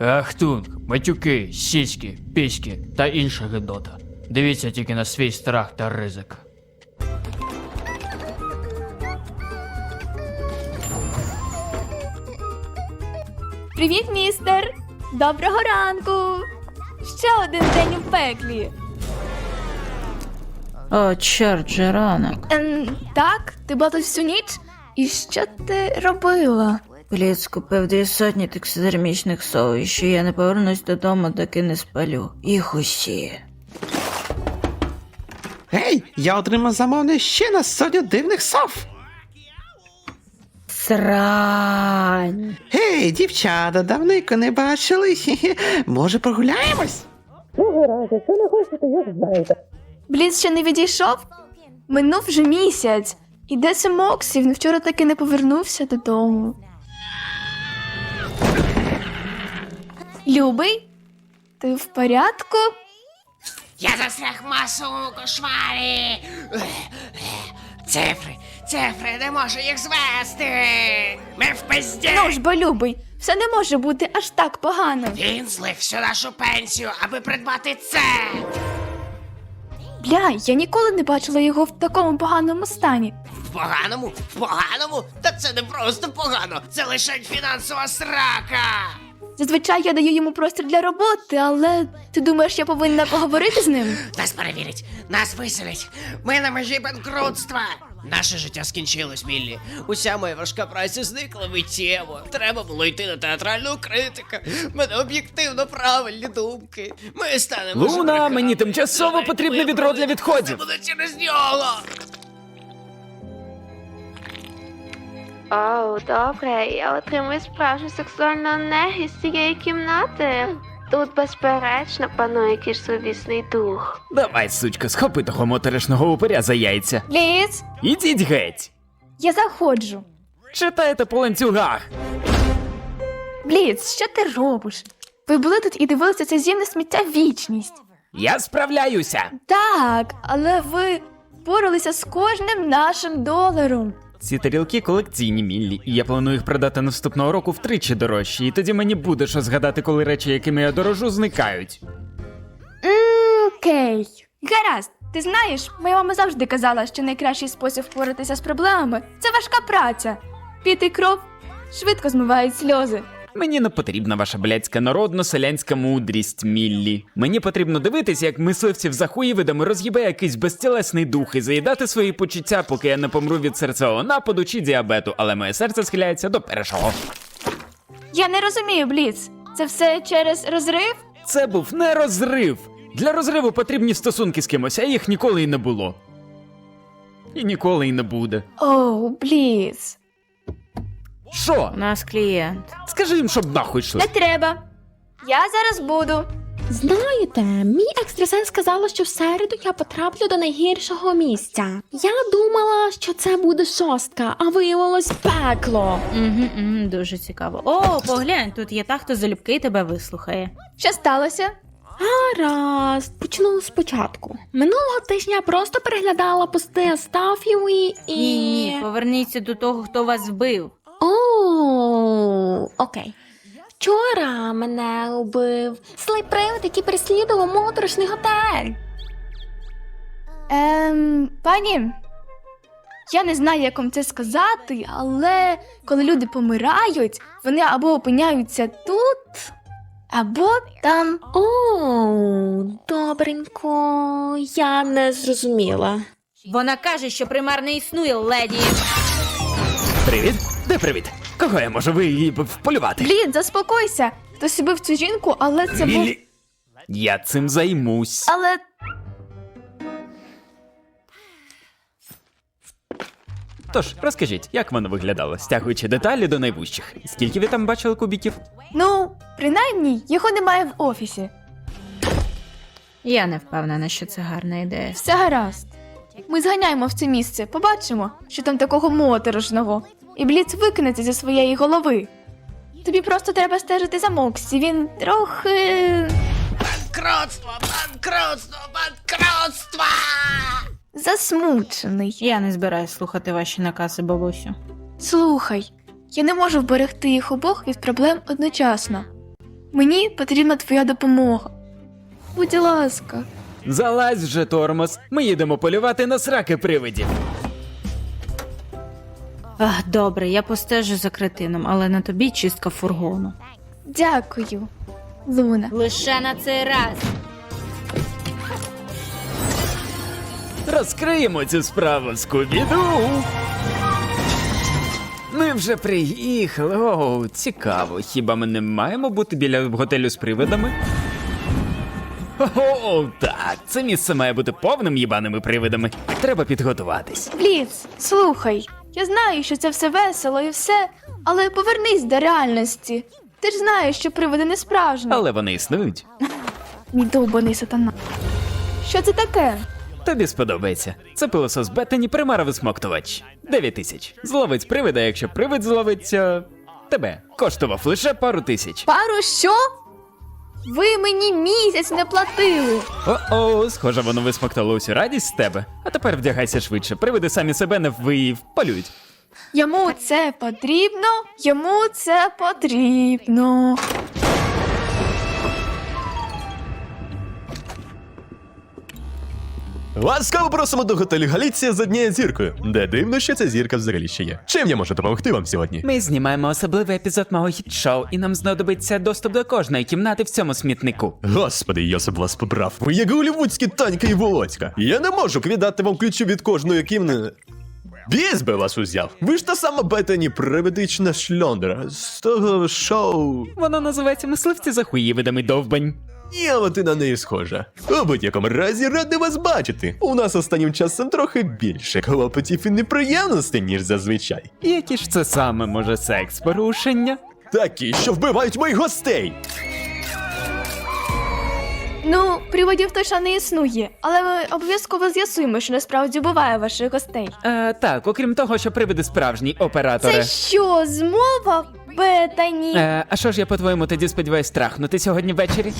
Ахтунг, матюки, сіськи, піськи та інша гидота. Дивіться тільки на свій страх та ризик. Привіт, містер! Доброго ранку! Ще один день у пеклі. О, чорт же ранок. Ем, так, ти була тут всю ніч? І що ти робила? Пліт купив дві сотні таксидермічних сов, і що я не повернусь додому, доки не спалю. Їх усі. Гей, я отримав замовлення ще на сотню дивних сов. Срань. Гей, дівчата, давненько не бачили. Може, прогуляємось? Бліц ще не відійшов? Минув вже місяць. І де це Моксі? Він вчора таки не повернувся додому. Любий? Ти в порядку? Я застряг в масовому кошмарі. Цифри, цифри, не можу їх звести. Ми в пизді. Ну ж бо любий, все не може бути аж так погано. Він злив всю нашу пенсію, аби придбати це. Бля, я ніколи не бачила його в такому поганому стані. В поганому, в поганому? Та це не просто погано, це лише фінансова срака. Зазвичай я даю йому простір для роботи, але ти думаєш, я повинна поговорити з ним? Нас перевірять, нас виселять. Ми на межі банкрутства. Наше життя скінчилось, Міллі. Уся моя важка праця зникла миттєво. Треба було йти на театральну критику. В Мене об'єктивно правильні думки. Ми станемо. Луна, жебраками. мені тимчасово потрібне відро для Це відходів. буде через нього. Оу, добре, я отримую справжню сексуальну енергію з цієї кімнати. Тут, безперечно, панує кішсовісний дух. Давай, сучка, схопи того моторошного упиря за яйця. Ліц, Ідіть геть. я заходжу. Читайте по ланцюгах. Бліц, що ти робиш? Ви були тут і дивилися це зімне сміття вічність. Я справляюся. Так, але ви боролися з кожним нашим доларом. Ці тарілки колекційні міллі, і я планую їх продати наступного року втричі дорожчі, і тоді мені буде що згадати, коли речі, якими я дорожу, зникають. Окей. Гаразд, ти знаєш, моя мама завжди казала, що найкращий спосіб впоратися з проблемами це важка праця. Піти кров швидко змивають сльози. Мені не потрібна ваша блядська народно-селянська мудрість, Міллі. Мені потрібно дивитися, як мисливців за хуєвидами роз'їбе якийсь безтілесний дух і заїдати свої почуття, поки я не помру від серцевого нападу чи діабету, але моє серце схиляється до першого. Я не розумію, Бліц. Це все через розрив? Це був не розрив. Для розриву потрібні стосунки з кимось, а їх ніколи й не було. І ніколи й не буде. Оу, Бліц. Що? У нас клієнт. Скажи їм, щоб нахуй йшли. Не треба. Я зараз буду. Знаєте, мій екстрасенс сказала, що в середу я потраплю до найгіршого місця. Я думала, що це буде шостка, а виявилось пекло. Угу, угу, дуже цікаво. О, поглянь, тут є та, хто залюбки тебе вислухає. Що сталося? Гаразд, почну спочатку. Минулого тижня я просто переглядала пости Астафєвої і. Ні, ні, поверніться до того, хто вас вбив. О, окей. Вчора мене убив злий привид, який переслідував моторошний готель. Ем, пані, я не знаю, як вам це сказати, але коли люди помирають, вони або опиняються тут, або там. О, добренько, я не зрозуміла. Вона каже, що примар не існує, леді. Привіт? Де привіт? Кого я можу ви її вполювати? Блід, заспокойся. Хтось убив цю жінку, але це був. Лілі. Я цим займусь. Але Тож, розкажіть, як воно виглядало, стягуючи деталі до найвужчих. Скільки ви там бачили кубіків? ну, принаймні, його немає в офісі. Я не впевнена, що це гарна ідея. Все гаразд. Ми зганяємо в це місце, побачимо, що там такого моторошного. І Бліц викинеться зі своєї голови. Тобі просто треба стежити за Моксі, він трохи. Банкротство, банкротство, банкротство! засмучений. Я не збираюсь слухати ваші накази, бабусю. Слухай, я не можу вберегти їх обох від проблем одночасно. Мені потрібна твоя допомога. Будь ласка. Залазь вже, тормоз. Ми їдемо полювати на сраки привидів. Ах, добре, я постежу за кретином, але на тобі чистка фургону. Дякую, Луна. Лише на цей раз. Розкриємо цю справу Скубіду. Ми вже приїхали. О, цікаво. Хіба ми не маємо бути біля готелю з привидами? О, так, це місце має бути повним їбаними привидами. Треба підготуватись. Бліц, слухай, я знаю, що це все весело і все, але повернись до реальності. Ти ж знаєш, що привиди не справжні. Але вони існують. Мій довбаний сатана. Що це таке? Тобі сподобається. Це пилосос Беттані примара висмоктувач. 9 тисяч. Зловить привида, якщо привид зловиться. Тебе коштував лише пару тисяч. Пару що? Ви мені місяць не платили. О-о, схоже, воно висмоктало усю радість з тебе. А тепер вдягайся швидше. Привиди самі себе не вполюють. Йому це потрібно, йому це потрібно. Ласкаво просимо до готелю Галіція з однією зіркою. Де дивно, що ця зірка взагалі ще є. Чим я можу допомогти вам сьогодні? Ми знімаємо особливий епізод мого хіт-шоу, і нам знадобиться доступ до кожної кімнати в цьому смітнику. Господи, Йосип вас поправ. Ви як голівудські Танька і Володька. Я не можу віддати вам ключі від кожної кімнати. Біс би вас узяв. Ви ж та сама Бетані приведична шльондра з того шоу. Воно називається мисливці за хуївидами довбань. Але ти на неї схожа. У будь-якому разі радий вас бачити. У нас останнім часом трохи більше клопотів і неприємностей, ніж зазвичай. Які ж це саме може секс порушення? Такі, що вбивають моїх гостей. Ну, приводів точно не існує, але ми обов'язково з'ясуємо, що насправді буває ваших гостей. Е, так, окрім того, що привиди справжні оператори. Це що, змова? Бетані. Е, а що ж я по-твоєму тоді сподіваюсь страхнути сьогодні ввечері?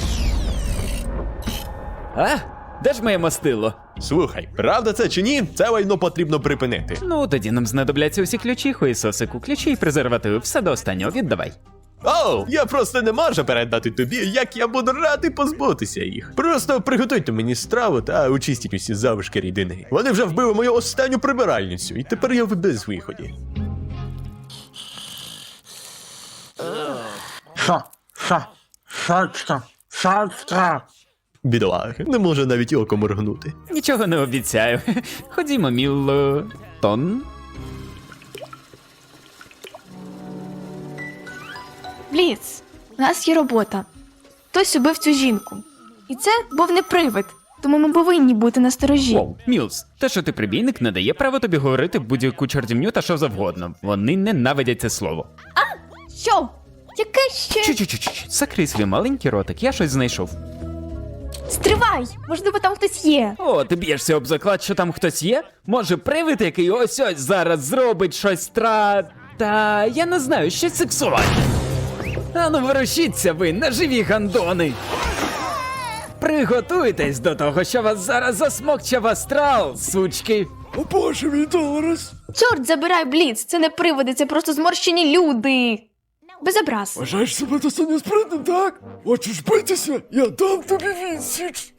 А? Де ж моє мастило? Слухай, правда це чи ні, це лайно потрібно припинити. Ну, тоді нам знадобляться усі ключі, хуїсосику, ключі і презервативи, все до останнього віддавай. Оу, я просто не можу передати тобі, як я буду радий позбутися їх. Просто приготуйте мені страву та очистіть усі залишки рідини. Вони вже вбили мою останню прибиральницю, і тепер я в безвиході. Що? Що? Шачка? Шачка? Бідолаги, не може навіть оком моргнути. Нічого не обіцяю. Ходімо, Мілло. Тон. Бліц, у нас є робота. Хтось убив цю жінку. І це був не привид, тому ми повинні бути насторожі. Воу, Мілс, те, що ти прибійник, не дає права тобі говорити будь-яку чортівню та що завгодно. Вони ненавидять це слово. Що? Яке ще? Чу-чу-чу, закрий свій маленький ротик, я щось знайшов. Стривай! Можливо, там хтось є. О, ти б'єшся об заклад, що там хтось є? Може, привид, який ось ось зараз зробить щось тра. Та я не знаю, щось сексуальне. Ану, ворушіться ви, неживі гандони. Приготуйтесь до того, що вас зараз засмокче в астрал, сучки. Чорт, забирай бліц, це не привиди, це просто зморщені люди. Без образ. Вважаєш себе достатньо спритним, так? Хочеш битися? Я дам тобі відсіч.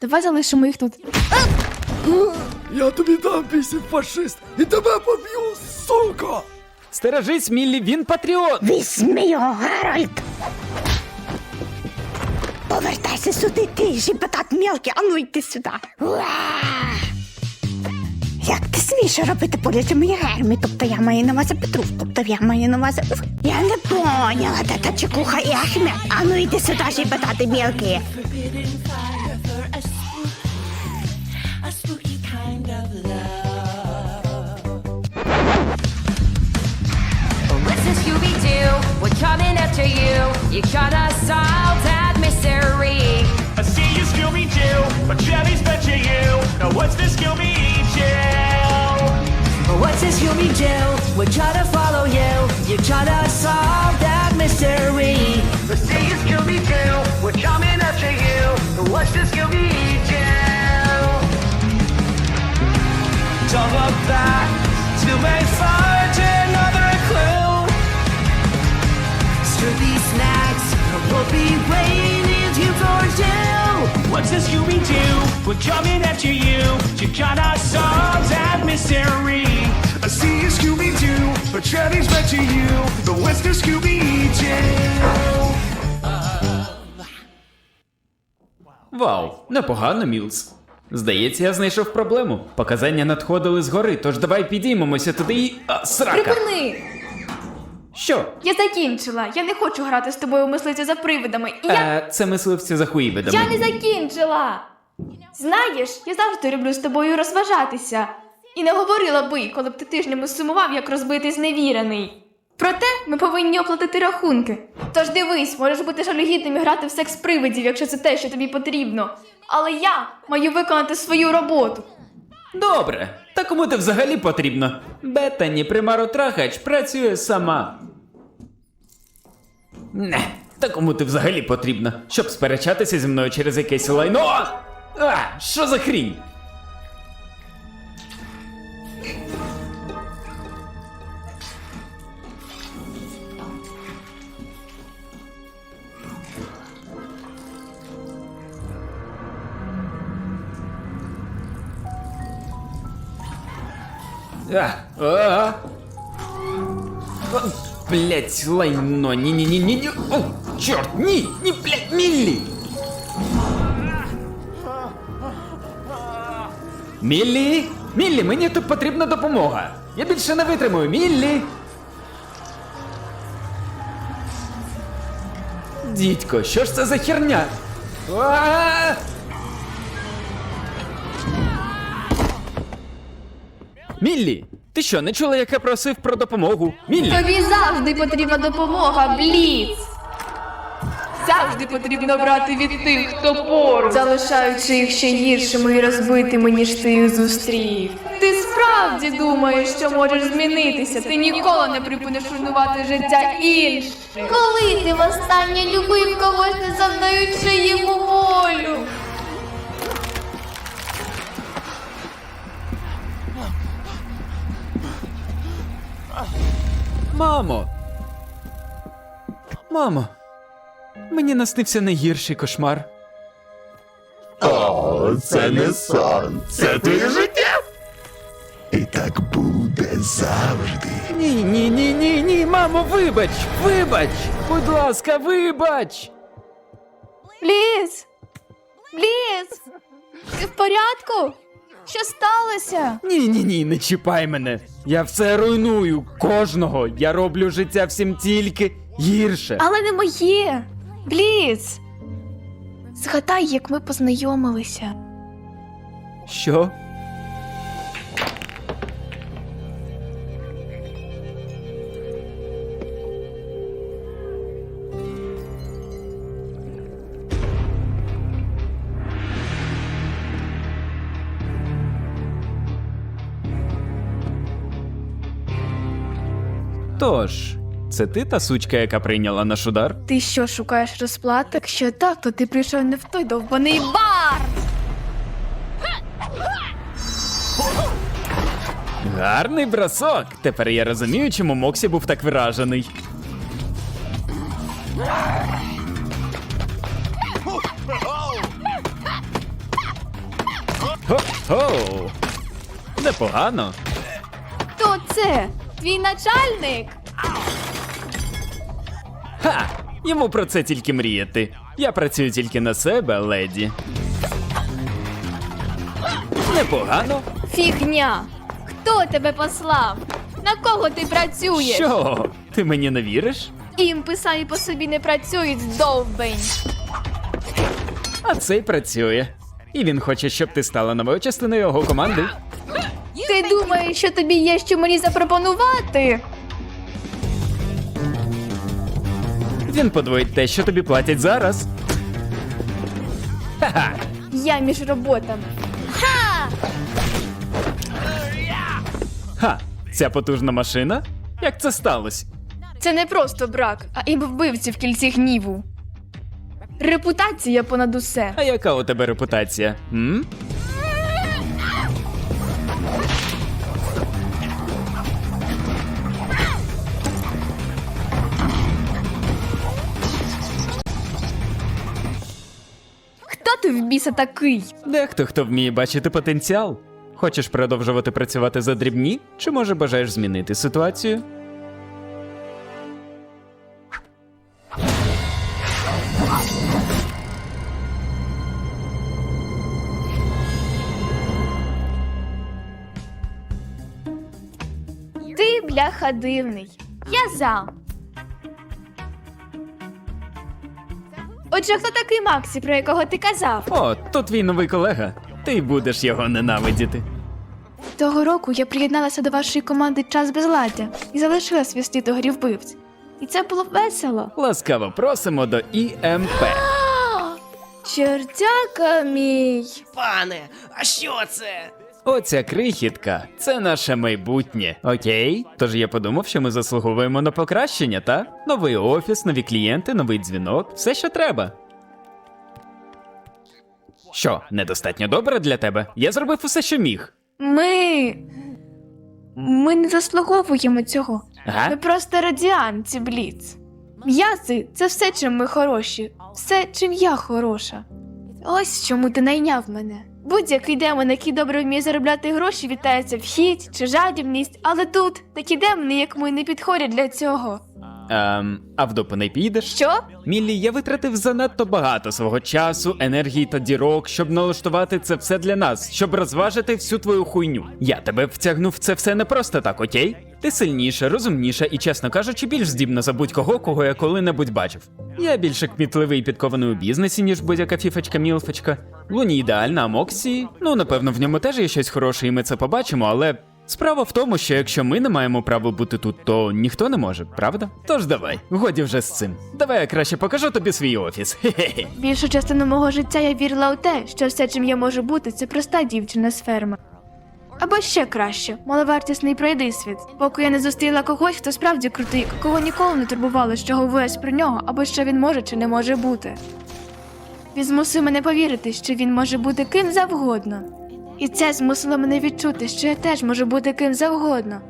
Давай залишимо їх тут. Я тобі дам пісень фашист і тебе поб'ю, сука! Стережись, Міллі, він патріот. Візьми його, Геральт! Повертайся сюди, ти жіпотат мелкий, а ну йди сюди. Уа! Як ти смієш робити поряд моїй гермі? Тобто я маю на увазі Петрув, тобто я маю на увазі... Я не поняла, де та чекуха і Ахмед. А ну йди сюди, жіпотати мелкий. What's this We're coming after you. You gotta solve that mystery. You, Scooby Doo, but Jelly's betcha you. Now what's this Scooby Doo? What's this Scooby Doo? We're trying to follow you. You gotta solve that mystery. I see you, Scooby Doo, we're coming after you. Now what's this Scooby Doo? Don't look back to may find another clue. Scooby snacks will be rain What's the Scooby Doo? We're coming after you to gotta solve that mystery. I see a Scooby Doo, but Trevor's back to you. The Western Scooby Doo. Вау, непогано, Мілс. Здається, я знайшов проблему. Показання надходили згори, тож давай підіймемося туди і. А, срака! Припини! Що? Я закінчила. Я не хочу грати з тобою у мисливця за привидами. І я. Е, це мисливці за хуїбедами. Я не закінчила. Знаєш, я завжди люблю з тобою розважатися. І не говорила би, коли б ти тижнями сумував, як розбитий зневірений. Проте ми повинні оплатити рахунки. Тож дивись, можеш бути жалюгідним і грати в секс привидів, якщо це те, що тобі потрібно. Але я маю виконати свою роботу. Добре. Та кому ти взагалі потрібно? Бетані примаротрахач працює сама. Не, та кому ти взагалі потрібно? Щоб сперечатися зі мною через якесь лайно. А, що за хрінь? А, а. Блять, лайно, ні-ні-ні-ні-ні. О, чорт, ні, ні, блять, Міллі. Міллі, Міллі, мені тут потрібна допомога. Я більше не витримую, Міллі. Дідько, що ж це за херня? А! Міллі, ти що, не чула, як я просив про допомогу? Міллі! Тобі завжди потрібна допомога, Бліц! Завжди потрібно брати від тих, хто поруч, залишаючи їх ще гіршими і розбитими, ніж ти їх зустрів. Ти справді думаєш, що можеш змінитися. Ти ніколи не припиниш руйнувати життя інших. Коли ти востаннє любив когось, не завдаючи йому болю? Мамо! Мамо! Мені наснився найгірший кошмар. О, це не сон, це твоє життя. І так буде завжди. Ні, ні, ні, ні, ні, мамо, вибач! Вибач! Будь ласка, вибач! Бліц! Бліц! Ти в порядку? Що сталося? Ні, ні, ні, не чіпай мене. Я все руйную кожного. Я роблю життя всім тільки гірше. Але не моє. Бліц! Згадай, як ми познайомилися. Що? Це ти та сучка, яка прийняла наш удар? Ти що, шукаєш розплати? Якщо так, то ти прийшов не в той довбаний бар! Гарний бросок. Тепер я розумію, чому Моксі був так виражений. Хо-хо! Непогано. Хто це? Твій начальник? Ха! Йому про це тільки мріяти. Я працюю тільки на себе, леді. Непогано. Фігня! Хто тебе послав? На кого ти працюєш? Що? Ти мені не віриш? Імпи самі по собі не працюють, довбень. А цей працює. І він хоче, щоб ти стала новою частиною його команди. Ти думаєш, що тобі є що мені запропонувати? Він подвоїть те, що тобі платять зараз. Ха-ха! Я між роботами. Ха! Ха! Ця потужна машина? Як це сталося? Це не просто брак, а імп вбивці в кільці гніву. Репутація понад усе. А яка у тебе репутація? М? Біса такий? Дехто хто вміє бачити потенціал. Хочеш продовжувати працювати за дрібні, чи може бажаєш змінити ситуацію? Ти, бляха, дивний. Я за. Отже, хто такий Максі, про якого ти казав? О, то твій новий колега. Ти будеш його ненавидіти. Того року я приєдналася до вашої команди Час безладдя і залишилась вести до грі вбивць. І це було весело. Ласкаво просимо до ІМП. Чортяка мій. Пане, а що це? Оця крихітка це наше майбутнє. Окей? Тож я подумав, що ми заслуговуємо на покращення, та? Новий офіс, нові клієнти, новий дзвінок, все, що треба. Що, недостатньо добре для тебе? Я зробив усе, що міг. Ми. Ми не заслуговуємо цього. Ми просто радіанці, Бліц. М'язи це все, чим ми хороші, все, чим я хороша. Ось чому ти найняв мене. Будь-який демон, який добре вміє заробляти гроші, вітається в хіть чи жадібність, але тут такі демони, як ми, не підходять для цього. Ем, а в допу не підеш? Що? Міллі, я витратив занадто багато свого часу, енергії та дірок, щоб налаштувати це все для нас, щоб розважити всю твою хуйню. Я тебе втягнув в це все не просто так, окей? Ти сильніша, розумніша і, чесно кажучи, більш здібна за будь-кого, кого я коли-небудь бачив. Я більше кмітливий і підкований у бізнесі, ніж будь-яка фіфочка-мілфочка. Луні ідеальна, а Моксі. Ну, напевно, в ньому теж є щось хороше, і ми це побачимо, але. Справа в тому, що якщо ми не маємо права бути тут, то ніхто не може, правда? Тож давай, годі вже з цим. Давай я краще покажу тобі свій офіс. Хе-хе. Більшу частину мого життя я вірила у те, що все, чим я можу бути, це проста дівчина з ферми. Або ще краще, маловартісний пройдисвіт, поки я не зустріла когось, хто справді крутий, кого ніколи не турбувало, що говорять про нього, або що він може чи не може бути. Він змусив мене повірити, що він може бути ким завгодно. І це змусило мене відчути, що я теж можу бути ким завгодно.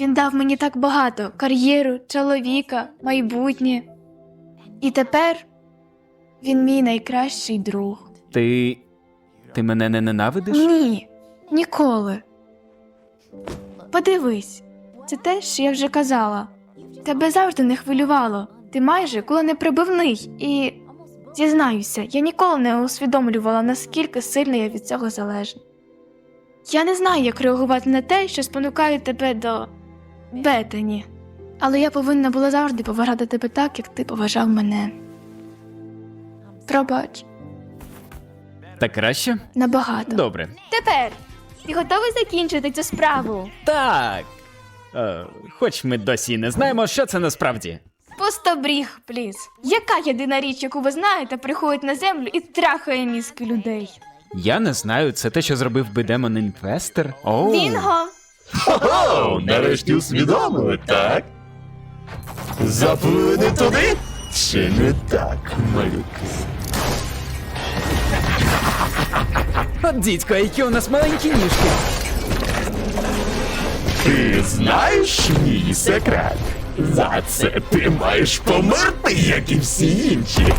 Він дав мені так багато кар'єру, чоловіка, майбутнє. І тепер він мій найкращий друг. Ти. Ти мене не ненавидиш? Ні, ніколи. Подивись, це те, що я вже казала. Тебе завжди не хвилювало. Ти майже коли не прибивний, і зізнаюся, я ніколи не усвідомлювала, наскільки сильно я від цього залежна. Я не знаю, як реагувати на те, що спонукає тебе до Бетані. Але я повинна була завжди поважати тебе так, як ти поважав мене. Пробач, Так краще? набагато. Добре. Тепер ти готовий закінчити цю справу? Так. Е, хоч ми досі не знаємо, що це насправді. Пустобріг, пліз. Яка єдина річ, яку ви знаєте, приходить на землю і трахає мізки людей? Я не знаю, це те, що зробив би демон інвестор. Оу. Вінго! О, нарешті усвідомили, так? Заплили туди? Чи не так, малюки? От дідько, які у нас маленькі ніжки. Ти знаєш мій секрет? За це ти маєш померти, як і всі інші.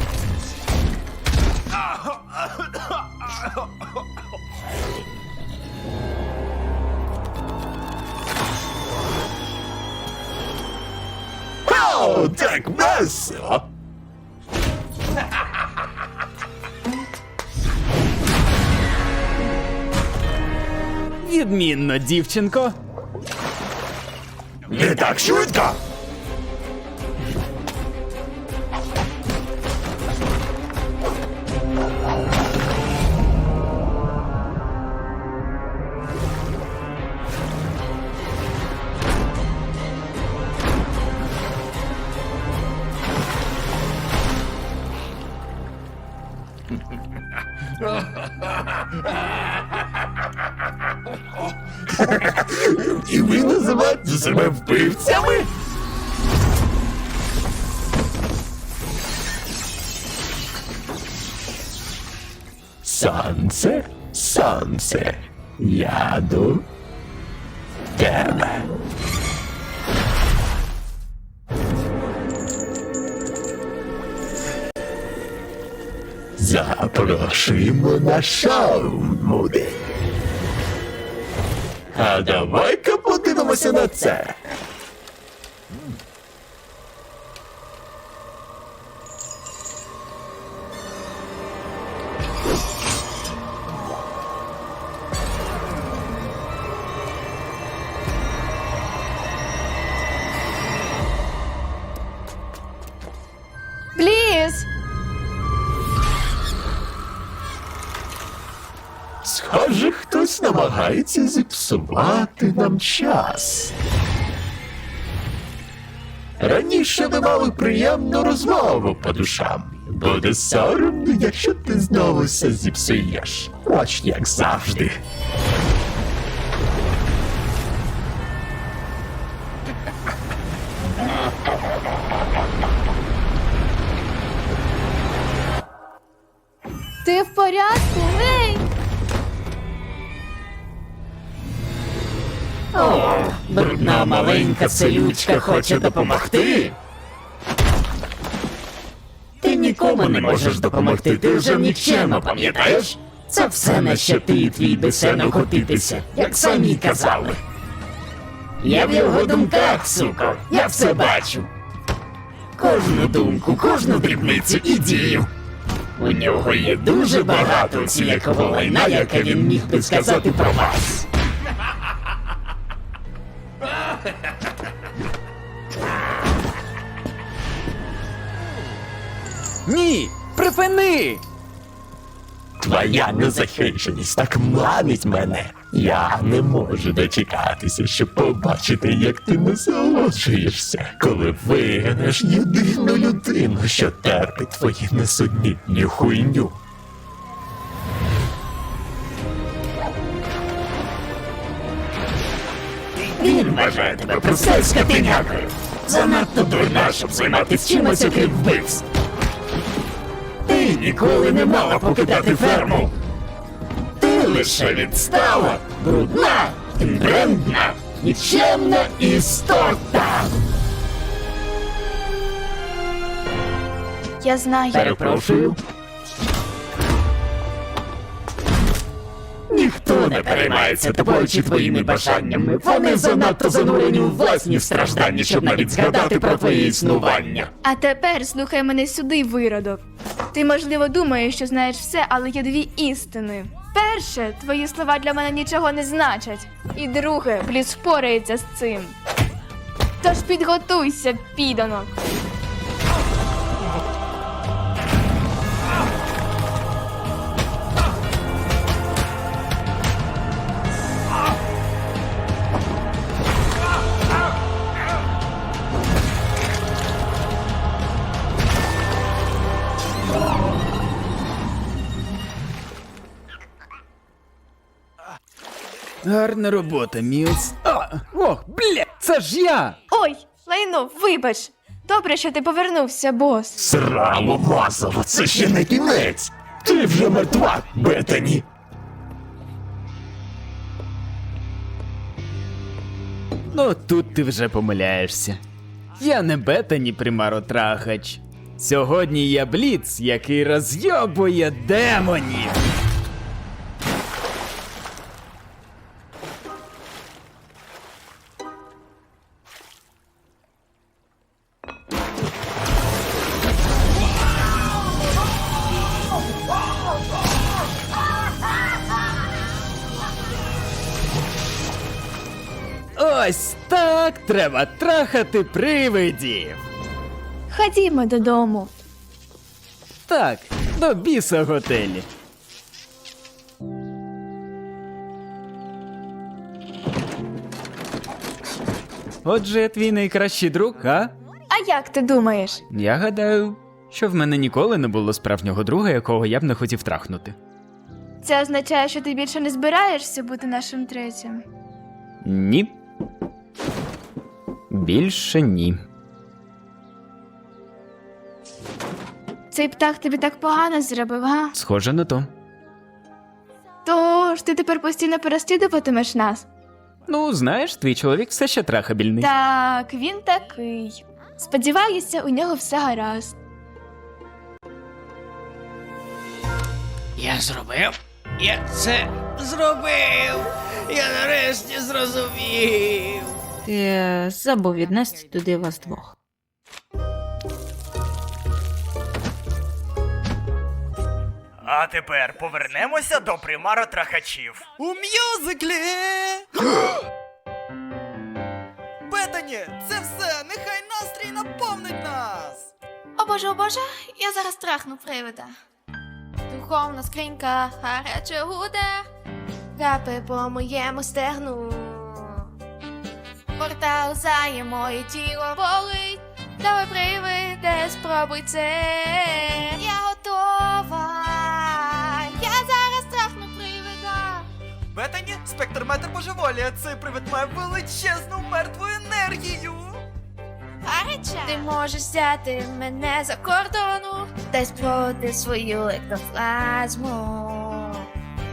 О, так весело! Відмінно, дівчинко. Не так швидко! Сонце, сонце, я до тебе. Запрошуємо на шоу, Муди. А давай-ка подивимося на це. Схоже, хтось намагається зіпсувати нам час. Раніше ми мали приємну розмову по душам. Буде соромно, якщо ти знову все зіпсуєш. Хоч як завжди. Брудна маленька селючка хоче допомогти. Ти нікому не можеш допомогти, ти вже нікчемо, пам'ятаєш? Це все на що ти і твій бесено котитися, як самі казали. Я в його думках, суко, я все бачу. Кожну думку, кожну дрібницю і дію. У нього є дуже багато усілякого лайна, яке він міг би сказати про вас. Ні! Припини! Твоя незахищеність так манить мене. Я не можу дочекатися, щоб побачити, як ти насолоджуєшся, коли вигнеш єдину людину, що терпить твої несуднітню хуйню. Він вважає тебе просто скотинякою. Занадто дурна, щоб займатися чимось окрім вбивств. Ти ніколи не мала покидати ферму. Ти лише відстала, брудна, брендна, нічемна істота. Я знаю. Перепрошую. Ніхто не переймається тобою чи твоїми бажаннями. Вони занадто занурені у власні страждання, щоб навіть згадати про твоє існування. А тепер слухай мене сюди, виродок. Ти, можливо, думаєш, що знаєш все, але є дві істини. Перше, твої слова для мене нічого не значать. І друге, Бліц впорається з цим. Тож підготуйся, підонок. Гарна робота, Мілс. А, ох, бля, це ж я! Ой, лайно, вибач. Добре, що ти повернувся, бос. Срамо масово, це ще не кінець. Ти вже мертва, Бетані. Ну тут ти вже помиляєшся. Я не бетані примаротрахач. Сьогодні я бліц, який розйобує демонів. Ось так треба трахати привидів. Ходімо додому. Так, до біса готелі. Отже, твій найкращий друг, а? А як ти думаєш? Я гадаю, що в мене ніколи не було справжнього друга, якого я б не хотів трахнути. Це означає, що ти більше не збираєшся бути нашим третім. Ні. Більше ні. Цей птах тобі так погано зробив, га? Схоже на то. Тож ти тепер постійно переслідуватимеш нас? Ну, знаєш, твій чоловік все ще трахабільний. Так, він такий. Сподіваюся, у нього все гаразд. Я зробив. Я це зробив. Я нарешті зрозумів. Ти е, забув віднести туди вас двох. А тепер повернемося до примару трахачів. У мюзиклі! Бетані, це все! Нехай настрій наповнить нас! О боже, о боже, я зараз трахну привида. Духовна скринька гаряче гуде, капи по моєму стегну. Портал зає моє тіло болить. Давай привиде, спробуй це. Я готова. Я зараз трахну привида. Бетані, спектрметр божеволія. Цей привид має величезну мертву енергію. Гаряче? Ти можеш взяти мене за кордону та спроти свою ектоплазму.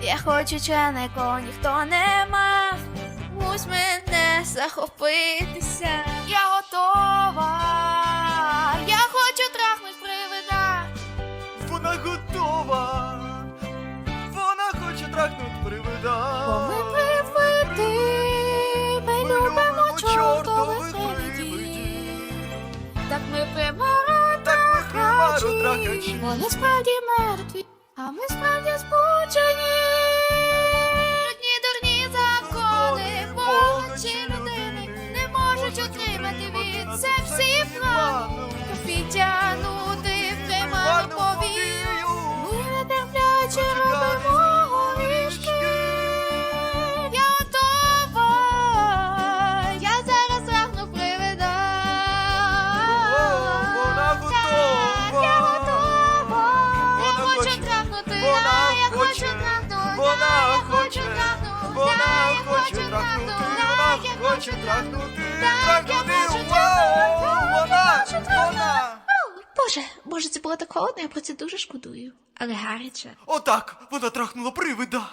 Я хочу члена, якого ніхто не мав. Мусь мене захопитися. Я готова. Я хочу трахнуть привида. Вона готова. Вона хоче трахнути привида. Бо ми привиди, ми любимо чортових привидів. Так ми примару трахачі. трахачі. Вони справді мертві, а ми справді збуджені. Дуже шкодую. Але гаряче. Отак, вона трахнула привида.